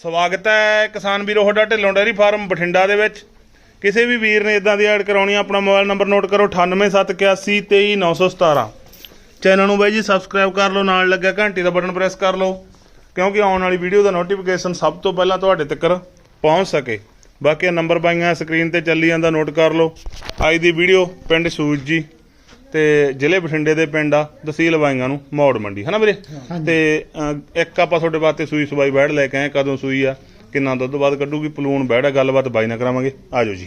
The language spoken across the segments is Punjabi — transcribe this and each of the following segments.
ਸਵਾਗਤ ਹੈ ਕਿਸਾਨ ਵੀਰੋ ਤੁਹਾਡਾ ਢਿੱਲੋਂ ਡੈਰੀ ਫਾਰਮ ਬਠਿੰਡਾ ਦੇ ਵਿੱਚ। ਕਿਸੇ ਵੀ ਵੀਰ ਨੇ ਇਦਾਂ ਦੀ ਐਡ ਕਰਾਉਣੀ ਆ, ਆਪਣਾ ਮੋਬਾਈਲ ਨੰਬਰ ਨੋਟ ਕਰੋ 9871823917 ਚੈਨਲ ਨੂੰ ਬਾਈ ਜੀ ਸਬਸਕ੍ਰਾਈਬ ਕਰ ਲਓ, ਨਾਲ ਲੱਗਿਆ ਘੰਟੀ ਦਾ ਬਟਨ ਪ੍ਰੈਸ ਕਰ ਲਓ, ਕਿਉਂਕਿ ਆਉਣ ਵਾਲੀ ਵੀਡੀਓ ਦਾ ਨੋਟੀਫਿਕੇਸ਼ਨ ਸਭ ਤੋਂ ਪਹਿਲਾਂ ਤੁਹਾਡੇ ਤੱਕ ਪਹੁੰਚ ਸਕੇ। ਬਾਕੀ ਨੰਬਰ ਪਾਈਆਂ ਸਕਰੀਨ ਤੇ ਚੱਲੀ ਜਾਂਦਾ ਨੋਟ ਕਰ ਲਓ। ਅੱਜ ਦੀ ਵੀਡੀਓ ਪਿੰਡ ਸੂਜ ਜੀ। ਤੇ ਜ਼ਿਲ੍ਹੇ ਬਠਿੰਡੇ ਦੇ ਪਿੰਡ ਆ ਤਹਿਸੀਲ ਬਾਈਆਂ ਨੂੰ ਮੌੜ ਮੰਡੀ ਹਨਾ ਵੀਰੇ? ਤੇ ਇੱਕ ਆਪਾਂ ਤੁਹਾਡੇ ਵਾਸਤੇ ਸੂਈ ਸਵਾਈ ਬੈੜ ਲੈ ਕੇ ਆਏ ਕਦੋਂ ਸੂਈ ਆ ਕਿੰਨਾ ਦੁੱਧ ਬਾਅਦ ਕੱਢੂਗੀ ਪਲੂਣ ਬੈੜ ਆ ਗੱਲਬਾਤ ਬਾਈ ਨਾਲ ਕਰਾਵਾਂਗੇ। ਆਜੋ ਜੀ।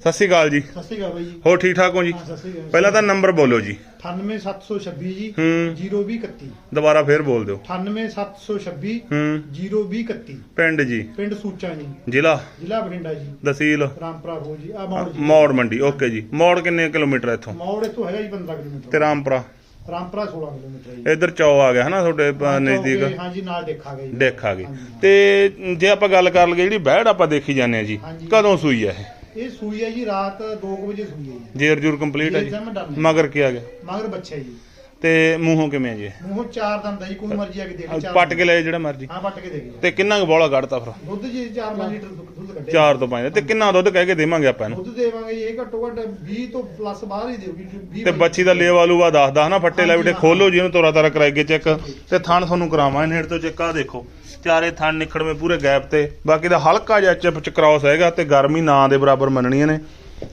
ਸਤਿ ਸ਼੍ਰੀ ਅਕਾਲ ਜੀ। ਸਤਿ ਸ਼੍ਰੀ ਅਕਾਲ ਬਾਈ ਜੀ। ਹੋਰ ਠੀਕ ਠਾਕ ਹੋ ਜੀ? ਹਾਂ ਸਤਿ ਸ਼੍ਰੀ ਅਕਾਲ। ਪਹਿਲਾਂ ਤਾਂ ਨੰਬਰ ਬੋਲੋ ਜੀ। 98726 ਜੀ ਹੂੰ। 0231 ਦੁਬਾਰਾ ਫੇਰ ਬੋਲ ਦਿਓ। 98726 ਹੂੰ। 0231 ਪਿੰਡ ਜੀ। ਪਿੰਡ ਸੂਚਾ ਜੀ। ਜ਼ਿਲ੍ਹਾ। ਜ਼ਿਲ੍ਹਾ ਬਠਿੰਡਾ ਜੀ। ਤਹਿਸੀਲ। ਰਾਮਪੁਰਾ ਹੋ ਜੀ। ਆ ਮੌੜ ਜੀ। ਮੌੜ ਮੰਡੀ। ਓਕੇ ਜੀ। ਮੌੜ ਕਿੰਨੇ ਕਿਲੋਮੀਟਰ ਇੱਥੋਂ? ਮੌੜ ਇੱਥੋਂ ਹੈਗਾ ਜੀ 15 ਕਿਲੋਮੀਟਰ। ਤੇ ਰਾਮਪੁਰਾ ਰਾਮਪੁਰਾ 16 ਕਿਲੋਮੀਟਰ ਹੈ ਜੀ। ਇੱਧਰ ਚੌ ਆ ਗਿਆ ਹਨਾ ਤੁਹਾਡੇ ਨਜ਼ਦੀਕ। ਹਾਂ ਜੀ ਨਾਲ ਦੇਖਾਂਗੇ ਜੀ। ਦੇਖ ਆ ਗਈ ਹਾਂਜੀ। ਤੇ ਜੇ ਆਪਾਂ ਗੱਲ ਕਰ ਲਈਏ ਜਿਹੜੀ ਬੈੜ ਆਪਾਂ ਦੇਖੀ ਜਾਂਦੇ ਆ ਜੀ ਹਾਂਜੀ। ਕਦੋਂ ਸੂਈ ਆ ਇਹ? ਇਹ ਸੂਈ ਹੈ ਜੀ ਰਾਤ 2 ਵਜੇ ਸੂਈ ਹੈ ਜੀ। ਜੇਰ ਜੂਰ ਕੰਪਲੀਟ ਜੇਰ ਜੀ done ਹੈ। ਮਗਰ ਕੀ ਆ ਗਿਆ? ਮਗਰ ਬੱਚਾ ਜੀ। ਤੇ ਮੂੰਹੋਂ ਕਿਵੇਂ ਆ ਜੀ? ਇਹ? ਮੂੰਹ ਚਾਰ ਦੰਦ ਹੈ ਜੀ ਕੋਈ ਮਰਜ਼ੀ ਆ ਕੇ ਦੇਖ ਚਾਰ ਪੱਟ ਕੇ ਲੈ ਜਿਹੜਾ ਮਰਜ਼ੀ। ਹਾਂ ਪੱਟ ਕੇ ਦੇਖ ਤੇ ਕਿੰਨਾ ਕੁ ਬੋਲਾ ਕੱਢਤਾ ਫਿਰ? ਦੁੱਧ ਜੀ 4-5 ਲੀਟਰ ਦੁੱਧ ਦੁੱਧ ਕੱਢੇ 4 ਤੋਂ 5 ਤੇ ਕਿੰਨਾ ਦੁੱਧ ਕਹਿ ਕੇ ਦੇਵਾਂਗੇ ਆਪਾਂ ਇਹਨੂੰ? ਦੁੱਧ ਦੇਵਾਂਗੇ ਜੀ, ਇਹ ਘੱਟੋ ਘੱਟ 20 ਤੋਂ ਪਲੱਸ ਬਾਹਰ ਹੀ ਦੇਊਗੀ 20 ਤੇ ਬੱਚੀ ਦਾ ਲੇਵਾ ਲੂਵਾ ਦੱਸਦਾ ਹਨਾ ਫੱਟੇ ਲੈ ਬਿਟੇ ਖੋਲੋ ਜੀ ਇਹਨੂੰ ਤੋਰਾ ਤਾਰਾ ਕਰਾਈਏ ਚੈੱਕ। ਤੇ ਥਣ ਤੁਹਾਨੂੰ ਕਰਾਵਾਂ ਨੇੜ ਤੋਂ ਚੈੱਕ ਆ ਦੇਖੋ। ਚਾਰੇ ਥਣ ਨਿਖੜਵੇਂ ਪੂਰੇ ਗੈਪ ਤੇ। ਬਾਕੀ ਦਾ ਹਲਕਾ ਜਿਹਾ ਚਿਪ ਚ ਕ੍ਰਾਸ ਹੈਗਾ ਤੇ ਗਰਮੀ ਨਾ ਦੇ ਬਰਾਬਰ ਮੰਨਣੀਆਂ ਨੇ।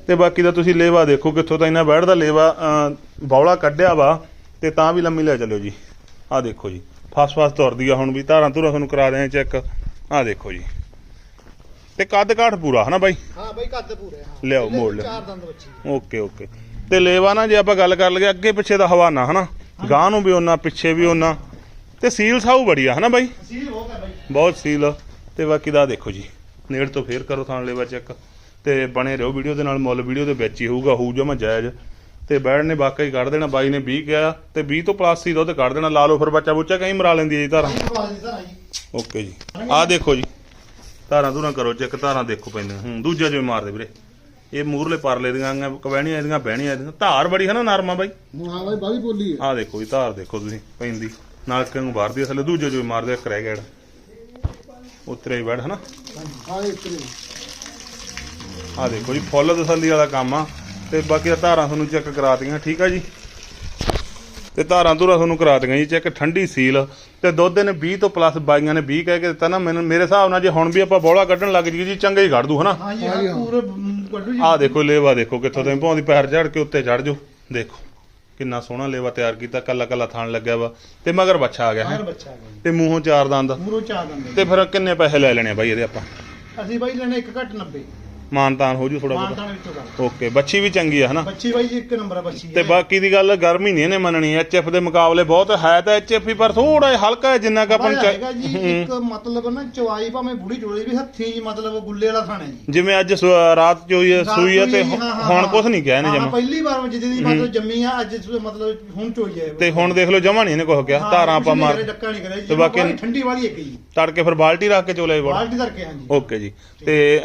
ਤੇ ਬਾਕੀ ਦਾ ਤੁਸੀਂ ਲੇਵਾ ਦੇਖੋ ਕਿੱਥੋਂ ਤਾਂ ਇਹਨਾਂ ਬੈੜ ਦਾ ਲੇਵਾ ਬੌਲਾ ਕੱਢਿਆ ਵਾ ਤੇ ਤਾਂ ਵੀ ਲੰਮੀ ਲੈ ਚੱਲਿਓ ਜੀ। ਆ ਦੇਖੋ ਜੀ ਫਸ ਫਸ ਤੁਰਦੀ ਆ ਹੁਣ ਵੀ ਧਾਰਾਂ ਧੁਰਾਂ ਤੁਹਾਨੂੰ ਕਰਾ ਦੇ ਚੈੱਕ। ਆ ਦੇਖੋ ਜੀ। ਤੇ ਕੱਦ ਕਾਠ ਪੂਰਾ ਹਨਾ ਬਾਈ? ਹਾਂ ਬਾਈ ਕੱਦ ਪੂਰੇ ਹਾਂ। ਲਿਆਓ, ਮੋੜ ਲਿਆਓ। ਚਾਰ ਦੰਦ ਬੱਚੀ ਓਕੇ ਓਕੇ। ਤੇ ਲੇਵਾ ਨਾ ਜੇ ਆਪਾਂ ਗੱਲ ਕਰ ਲਈਏ ਅੱਗੇ ਪਿੱਛੇ ਦਾ ਹਵਾਨਾ ਹਨਾ? ਗਾਂ ਨੂੰ ਵੀ ਉਹਨਾਂ ਪਿੱਛੇ ਵੀ ਉਹਨਾਂ ਤੇ ਸੀਲ ਸਾਊ ਬੜੀ ਆ ਹਨਾ ਬਾਈ? ਸੀਲ ਬਹੁਤ ਬਾਈ ਸੀਲ ਤੇ ਬਾਕੀ ਦਾ ਦੇਖੋ ਜੀ। ਨੇੜ ਤੋਂ ਫੇਰ ਕਰੋ ਥਾਣ ਲੇਵਾ ਚੈੱਕ। ਤੇ ਬਣੇ ਰਹੋ ਵੀਡੀਓ ਦੇ ਨਾਲ ਮੁੱਲ ਵੀਡੀਓ ਦੇ ਵਿੱਚ ਹੀ ਹੋਊਗਾ ਹੋਊ ਜਮਾ ਜਾਇਜ਼। ਤੇ ਬੈੜ ਨੇ ਵਾਕਈ ਕੱਢ ਦੇਣਾ ਬਾਈ ਨੇ 20 ਕਿਹਾ। ਤੇ 20 ਤੋਂ ਪਲੱਸ ਹੀ ਦੁੱਧ ਕੱਢ ਦੇਣਾ। ਲਾ ਲਓ ਫਿਰ ਬੱਚਾ ਬੁੱਚਾ ਕਹੀਂ ਮਰਾ ਲੈਂਦੀ ਹੈ ਜੀ ਧਾਰਾਂ। ਬਾਈ ਜੀ ਓਕੇ ਜੀ। ਆਹ ਦੇਖੋ ਜੀ। ਧਾਰਾਂ ਧੂਰਾਂ ਕਰੋ ਚੈੱਕ ਧਾਰਾਂ ਦੇਖੋ ਪੈਂਦੀਆਂ। ਹੂੰ ਦੂਜਾ ਜਿਵੇਂ ਮਾਰਦੇ ਵੀਰੇ। ਇਹ ਮੂਰਲੇ ਪਰਲੇ ਦੀਆਂ ਆਈਆਂ, ਕਵੈਣੀਆਂ ਇਹਦੀਆਂ ਬਹਿਣੀਆਂ ਇਹਦੀਆਂ। ਧਾਰ ਬੜੀ ਹੈ ਨਾ ਨਰਮਾ ਬਾਈ। ਹਾਂ ਬਾਈ ਬਾਲੀ ਬੋਲੀ ਹੈ। ਆਹ ਦੇਖੋ ਜੀ ਧਾਰ ਦੇਖੋ ਤੁਸੀਂ ਪੈਂਦੀ। ਨਾਲਕੇ ਨੂੰ ਬਾਹਰ ਦੀ ਥੱਲੇ ਦੂਜੇ ਜਿਵੇਂ ਮਾਰਦੇ ਗਿਆ ਉਤਰੇ ਬੈਠ ਹਨਾ? ਹਾਂ ਨੇ ਆਹ ਦੇਖੋ ਜੀ ਫੁੱਲ ਤਸੱਲੀ ਵਾਲਾ ਕੰਮ ਆ। ਤੇ ਬਾਕੀ ਤਾਂ ਧਾਰਾਂ ਤੁਹਾਨੂੰ ਚੈੱਕ ਕਰਾਤੀਆਂ ਠੀਕ ਆ ਜੀ? ਤੇ ਧਾਰਾਂ ਧੁਰਾਂ ਤੁਹਾਨੂੰ ਕਰਾਤੀਆਂ ਜੀ ਚੈੱਕ ਠੰਡੀ ਸੀਲ। ਤੇ ਦੁੱਧ ਨੇ 20 ਤੋਂ ਪਲੱਸ ਬਾਈਆਂ ਨੇ 20 ਕਹਿ ਕੇ ਦਿੱਤਾ ਨਾ ਮੈਨੂੰ ਮੇਰੇ ਹਿਸਾਬ ਨਾਲ ਜੇ ਹੁਣ ਵੀ ਆਪਾਂ ਬੋਲਾ ਕੱਢਣ ਲੱਗ ਜੀ ਜੀ ਚੰਗਾ ਹੀ ਕੱਢ ਦੂ ਹਨਾ? ਹਾਂ ਜੀ ਹਾਂ ਪੂਰੇ ਮ, ਕੱਢੂ ਜੀ। ਆਹ ਦੇਖੋ ਲੇਵਾ ਦੇਖੋ ਕਿੱਥੋਂ ਤੇ ਭਾਉਂਦੀ ਪੈਰ ਝੜ ਕੇ ਉੱਤੇ ਚੜ ਜਾਓ ਦੇਖੋ। ਕਿੰਨਾ ਸੋਹਣਾ ਲੇਵਾ ਤਿਆਰ ਕੀਤਾ ਕੱਲਾ ਕੱਲਾ ਥਾਣ ਲੱਗਿਆ ਵਾ। ਤੇ ਮਗਰ ਬੱਚਾ ਆ ਗਿਆ ਹੈ। ਬੱਚਾ ਤੇ ਮੂੰਹੋਂ ਚਾਰ ਦੰਦ। ਮੂਰੋ ਚਾਰ ਦੰਦ ਤੇ ਫਿਰ ਕਿੰਨੇ ਪੈਸੇ ਲੈ ਲੈਣੇ ਬਾਈ ਇਹਦੇ ਆਪਾਂ? ਅਸੀਂ ਬਾਈ ਲੈਣੇ ਇੱਕ ਘੱਟ 90 ਮਾਨਤਾਨ ਹੋ ਜੂ ਥੋੜਾ ਬਹੁਤਾ। ਮਾਨਤਾਨ ਵਿੱਚੋਂ ਕਰ। ਓਕੇ ਬੱਚੀ ਵੀ ਚੰਗੀ ਆ ਹਨਾ? ਬੱਚੀ ਬਾਈ ਜੀ ਇੱਕ ਨੰਬਰ ਆ ਬੱਚੀ ਤੇ ਬਾਕੀ ਦੀ ਗੱਲ ਗਰਮੀ ਨਹੀਂ ਇਹਨੇ ਮੰਨਣੀ ਐਚਐਫ ਦੇ ਮੁਕਾਬਲੇ ਬਹੁਤ ਹੈ ਤਾਂ ਐਚਐਫ ਹੀ ਪਰ ਥੋੜਾ ਜਿਹਾ ਹਲਕਾ ਹੈ ਜਿੰਨਾ ਕਿ ਆਪਾਂ ਨੂੰ ਹੈਗਾ ਚਾ- ਜੀ ਇੱਕ ਮਤਲਬ ਨਾ ਚਵਾਈ ਭਾਵੇਂ ਬੁੜੀ ਚੋੜੀ ਵੀ ਹੱਥੀ ਜੀ ਮਤਲਬ ਗੁੱਲੇ ਵਾਲਾ ਖਾਣਾ ਜੀ। ਜਿਵੇਂ ਅੱਜ ਸੁ- ਰਾਤ ਚ ਹੋਈ ਹੈ ਸੂਈ ਹੈ ਤੇ ਹਾਂ, ਹਾਂ, ਹੁਣ ਹਾਂ। ਕੁਝ ਨਹੀਂ ਕਿਹਾ ਇਹਨੇ ਹਾਂ, ਜਮਾ। ਪਹਿਲੀ ਵਾਰ ਜਿੱਦੇ ਦੀ ਮਤਲਬ ਜੰਮੀ ਆ ਅੱਜ ਇਸ ਮਤਲਬ ਹੁਣ ਚੋਈ ਹੈ। ਤੇ ਹੁਣ ਦੇਖ ਲਓ ਜਮਾ ਨਹੀਂ ਇਹਨੇ ਕੁਝ ਕਿਹਾ। ਹਾਂ, ਧਾਰਾਂ ਆਪਾਂ ਮਾਰ ਕਰਿਆ, ਡੱਕਾ ਨਹੀਂ ਕਰਿਆ ਜੀ, ਤੇ ਬਾਕੀ- ਬਾਕੀ ਠੰਡੀ ਵਾਲੀ ਇੱਕ ਜੀ। ਤੜਕੇ ਫਿਰ ਬਾਲਟੀ ਰੱਖ ਕੇ ਚੋਲੇ ਬਾਲਟੀ ਧਰ ਕੇ ਹਾਂਜੀ। ਓਕੇ ਜੀ। ਤੇ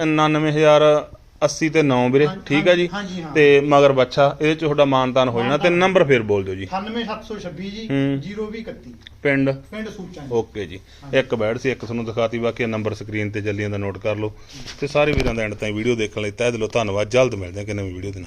99080 ਤੇ 9 ਵੀਰੇ ਹਾਂ, ਠੀਕ ਹੈ ਜੀ? ਹਾਂਜੀ, ਹਾਂ। ਤੇ ਮਗਰ ਬੱਚਾ ਇਹਦੇ ਚ ਤੁਹਾਡਾ ਮਾਨਤਾਨ ਹੋ ਜਾਣਾ ਤੇ ਨੰਬਰ ਫੇਰ ਬੋਲ ਦਿਓ ਜੀ। 98726 ਜੀ ਹੂੰ। 0231 ਪਿੰਡ? ਪਿੰਡ ਸੂਚਾ ਜੀ। ਓਕੇ ਜੀ। ਇੱਕ ਬੈਡ ਸੀ ਇੱਕ ਤੁਹਾਨੂੰ ਦਿਖਾਤੀ ਬਾਕੀ ਨੰਬਰ ਸਕਰੀਨ ਤੇ ਚੱਲੀ ਜਾਂਦਾ ਨੋਟ ਕਰ ਲਓ। ਤੇ ਸਾਰੇ ਵੀਰਾਂ ਦਾ ਐਂਡ ਤਾਈਂ ਵੀਡੀਓ ਦੇਖਣ ਲਈ ਤਹਿ ਦਿਲੋਂ ਧੰਨਵਾਦ। ਜਲਦ ਮਿਲਦੇ ਹਾਂ ਕਿ ਨਵੀਂ ਵੀਡੀਓ ਦੇ ਨਾਲ।